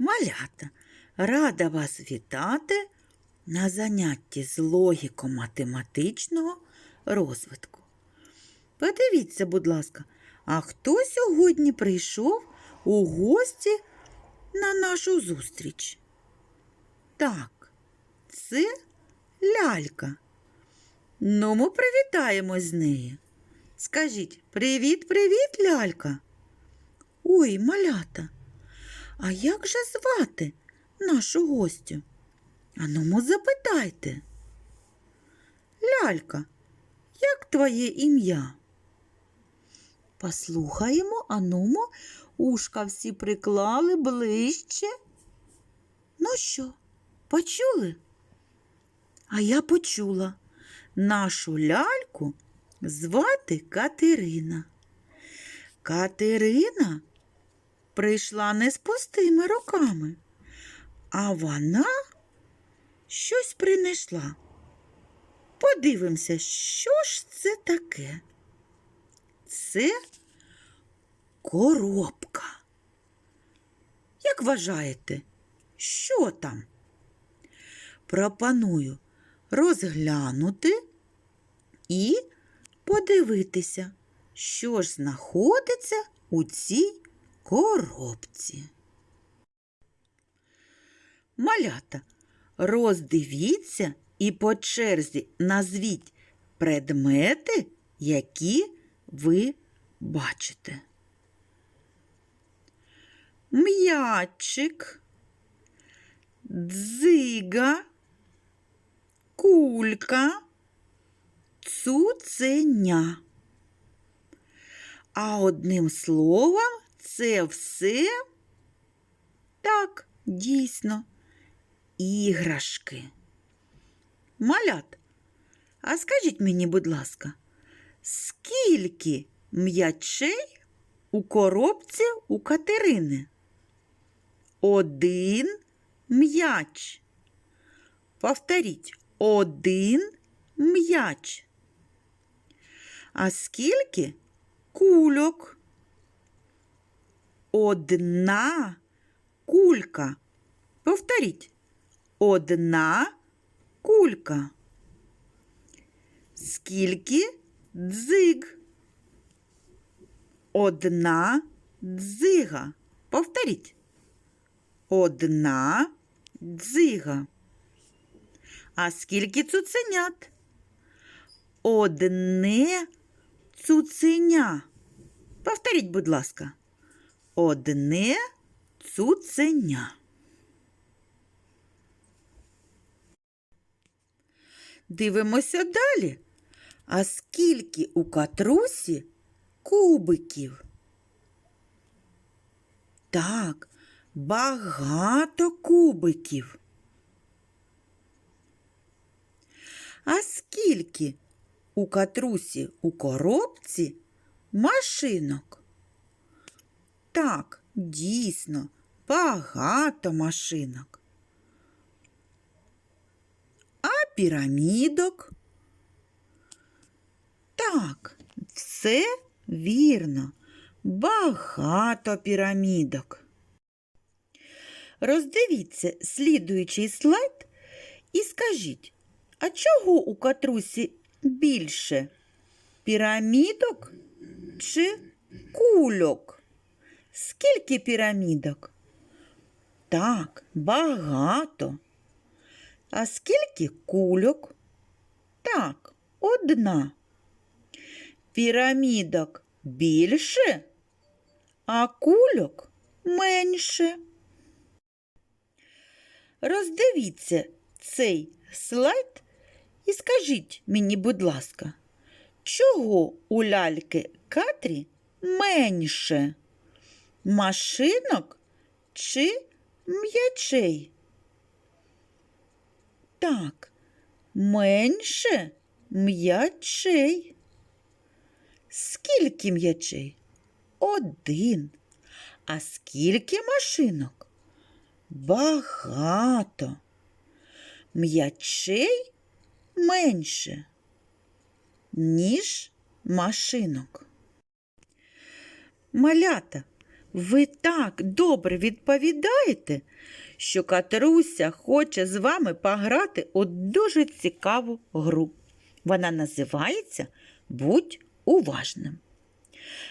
Малята, рада вас вітати на занятті з логіко-математичного розвитку. Подивіться, будь ласка, а хто сьогодні прийшов у гості на нашу зустріч? Так, це лялька. Ну, ми привітаємось з нею. Скажіть привіт-привіт, лялька. Ой, малята. А як же звати нашу гостю? Аному запитайте. Лялька, як твоє ім'я? Послухаємо, анумо, ушка всі приклали ближче. Ну що, почули? А я почула. Нашу ляльку звати Катерина. Катерина прийшла не з пустими руками, а вона щось принесла. Подивимося, що ж це таке? Це коробка. Як вважаєте, що там? Пропоную розглянути і подивитися, що ж знаходиться у цій коробці. Малята, роздивіться і по черзі назвіть предмети, які ви бачите. М'ячик, дзига, кулька, цуценя. А одним словом, це все так, дійсно, іграшки. Малят, а скажіть мені, будь ласка, скільки м'ячей у коробці у Катерини? Один м'яч. Повторіть, один м'яч. А скільки кульок? Одна кулька. Повторіть. Одна кулька. Скільки дзиг? Одна дзига. Повторіть. Одна дзига. А скільки цуценят? Одне цуценя. Повторіть, будь ласка. Одне цуценя. Дивимося далі. А скільки у катрусі кубиків? Так, багато кубиків. А скільки у катрусі у коробці машинок? Так, дійсно, багато машинок. А пірамідок? Так, все вірно. Багато пірамідок. Роздивіться слідуючий слайд і скажіть, а чого у катрусі більше? Пірамідок чи кульок? Скільки пірамідок? Так, багато. А скільки кульок? Так, одна. Пірамідок більше, а кульок менше. Роздивіться цей слайд і скажіть мені, будь ласка, чого у ляльки Катрі менше? Машинок чи м'ячей? Так, менше м'ячей. Скільки м'ячей? Один. А скільки машинок? Багато. М'ячей менше, ніж машинок. Малята, Ви так добре відповідаєте, що Катруся хоче з вами пограти у дуже цікаву гру. Вона називається Будь уважним.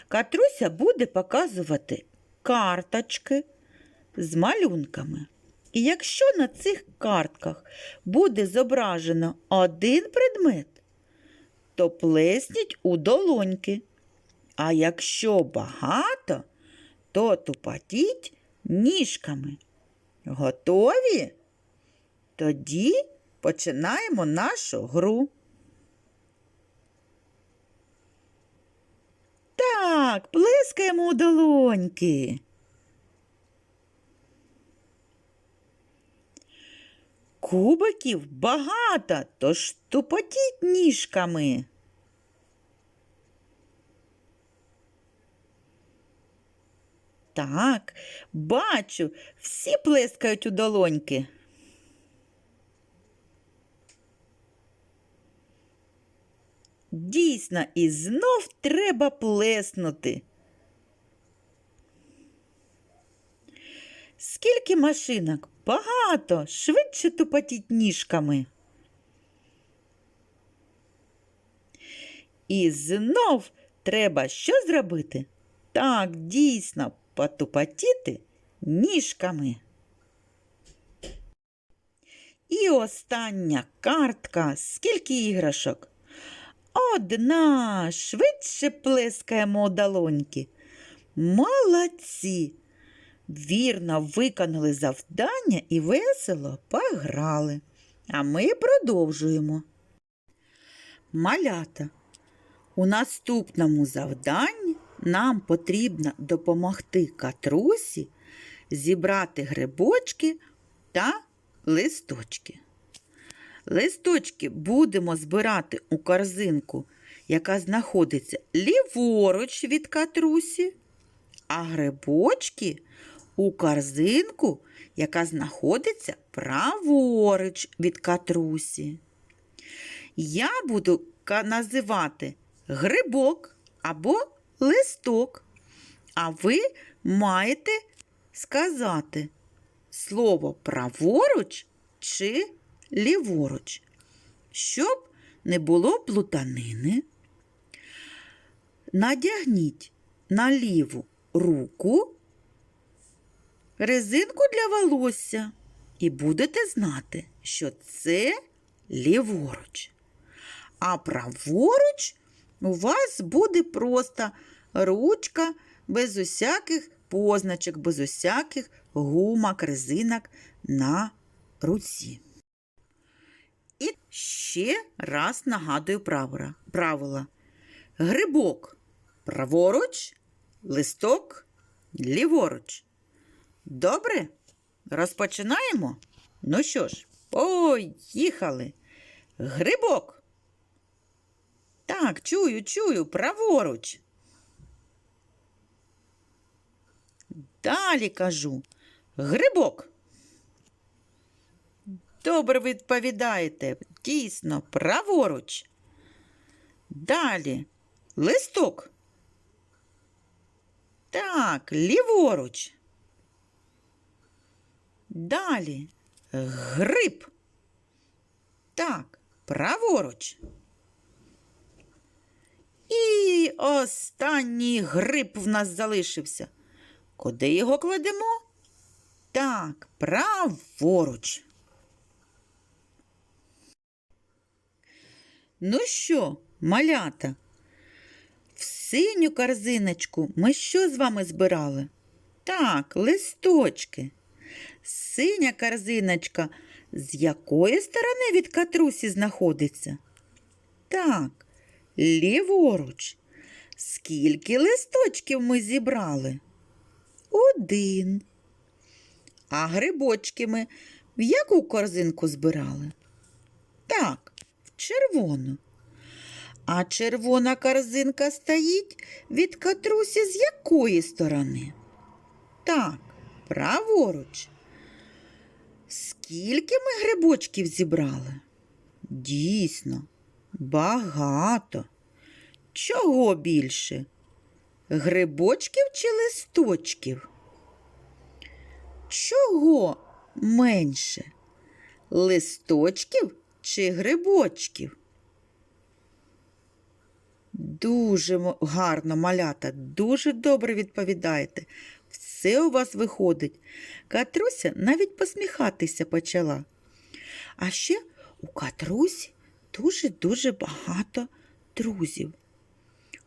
Катруся буде показувати карточки з малюнками. І якщо на цих картках буде зображено один предмет, то плесніть у долоньки. А якщо багато, то тупотіть ніжками. Готові? Тоді починаємо нашу гру. Так, плескаємо у долоньки. Кубиків багато, тож тупотіть ніжками. Так, бачу, всі плескають у долоньки. Дійсно, і знов треба плеснути. Скільки машинок? Багато, швидше тупотіть ніжками. І знов треба що зробити? Так, дійсно, потупотіти ніжками. І остання картка. Скільки іграшок? Одна. Швидше плескаємо у долоньки. Молодці. Вірно виконали завдання і весело пограли. А ми продовжуємо. Малята. У наступному завданні нам потрібно допомогти катрусі зібрати грибочки та листочки. Листочки будемо збирати у корзинку, яка знаходиться ліворуч від катрусі, а грибочки у корзинку, яка знаходиться праворуч від катрусі. Я буду називати грибок або листок, а ви маєте сказати слово праворуч чи ліворуч, щоб не було плутанини. Надягніть на ліву руку резинку для волосся і будете знати, що це ліворуч. А праворуч у вас буде просто ручка без усяких позначок, без усяких гумок, резинок на руці. І ще раз нагадую правила. Грибок праворуч, листок ліворуч. Добре? Розпочинаємо? Ну що ж, поїхали. Грибок. Так, чую, чую, праворуч. Далі кажу. Грибок. Добре відповідаєте. Дійсно, праворуч. Далі. Листок. Так, ліворуч. Далі. Гриб. Так, праворуч. І останній гриб в нас залишився. Куди його кладемо? Так, праворуч. Ну що, малята? В синю корзиночку ми що з вами збирали? Так, листочки. Синя корзиночка з якої сторони від катрусі знаходиться? Так, ліворуч. Скільки листочків ми зібрали? Один. А грибочки ми в яку корзинку збирали? Так, в червону. А червона корзинка стоїть від катрусі з якої сторони? Так, праворуч. Скільки ми грибочків зібрали? Дійсно, багато. Чого більше? Грибочків чи листочків? Чого менше? Листочків чи грибочків? Дуже гарно, малята, дуже добре відповідаєте. Все у вас виходить. Катруся навіть посміхатися почала. А ще у Катрусі дуже-дуже багато друзів.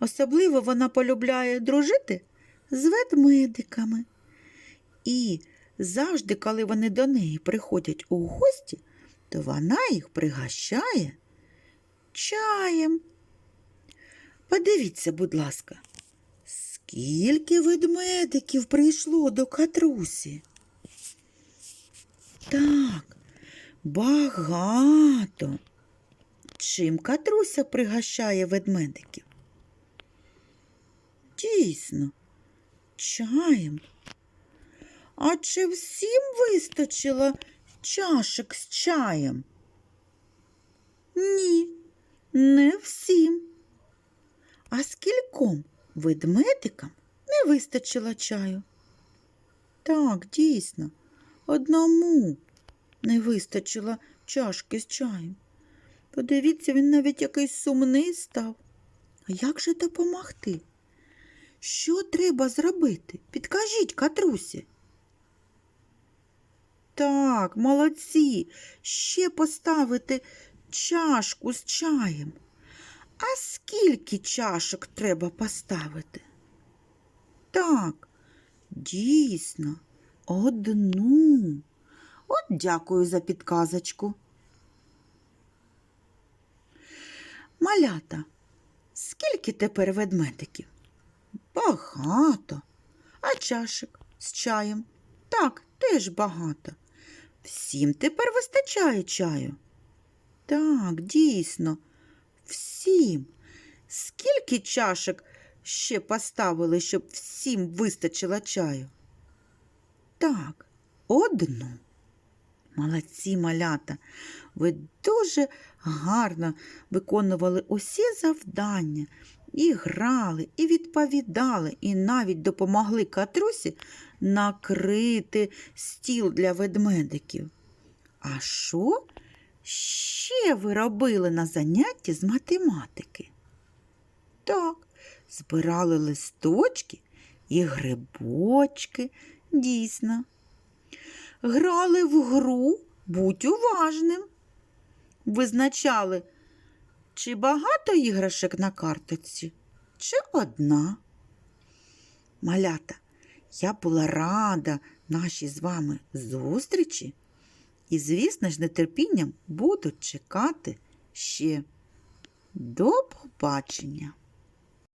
Особливо вона полюбляє дружити з ведмедиками. І завжди, коли вони до неї приходять у гості, то вона їх пригощає чаєм. Подивіться, будь ласка, скільки ведмедиків прийшло до катрусі. Так, багато. Чим катруся пригощає ведмедиків? Дійсно, чаєм. А чи всім вистачило чашек з чаєм? Ні, не всім. А скільком ведмедикам не вистачило чаю? Так, дійсно, одному не вистачило чашки з чаєм. Подивіться, він навіть якийсь сумний став. А як же допомогти? Що треба зробити? Підкажіть, Катрусі. Так, молодці. Ще поставити чашку з чаєм. А скільки чашок треба поставити? Так, дійсно, одну. От дякую за підказочку. Малята, скільки тепер ведмедиків? Багато. А чашек з чаєм? Так, теж багато. Всім тепер вистачає чаю. Так, дійсно, всім. Скільки чашек ще поставили, щоб всім вистачило чаю? Так, одну. Молодці малята. Ви дуже гарно виконували усі завдання, і грали, і відповідали, і навіть допомогли Катрусі накрити стіл для ведмедиків. А що ще ви робили на занятті з математики? Так, збирали листочки і грибочки, дійсно. Грали в гру будь уважним. Визначали, чи багато іграшок на карточці, чи одна. Малята, я була рада нашій з вами зустрічі і, звісно ж, нетерпінням буду чекати ще. До побачення!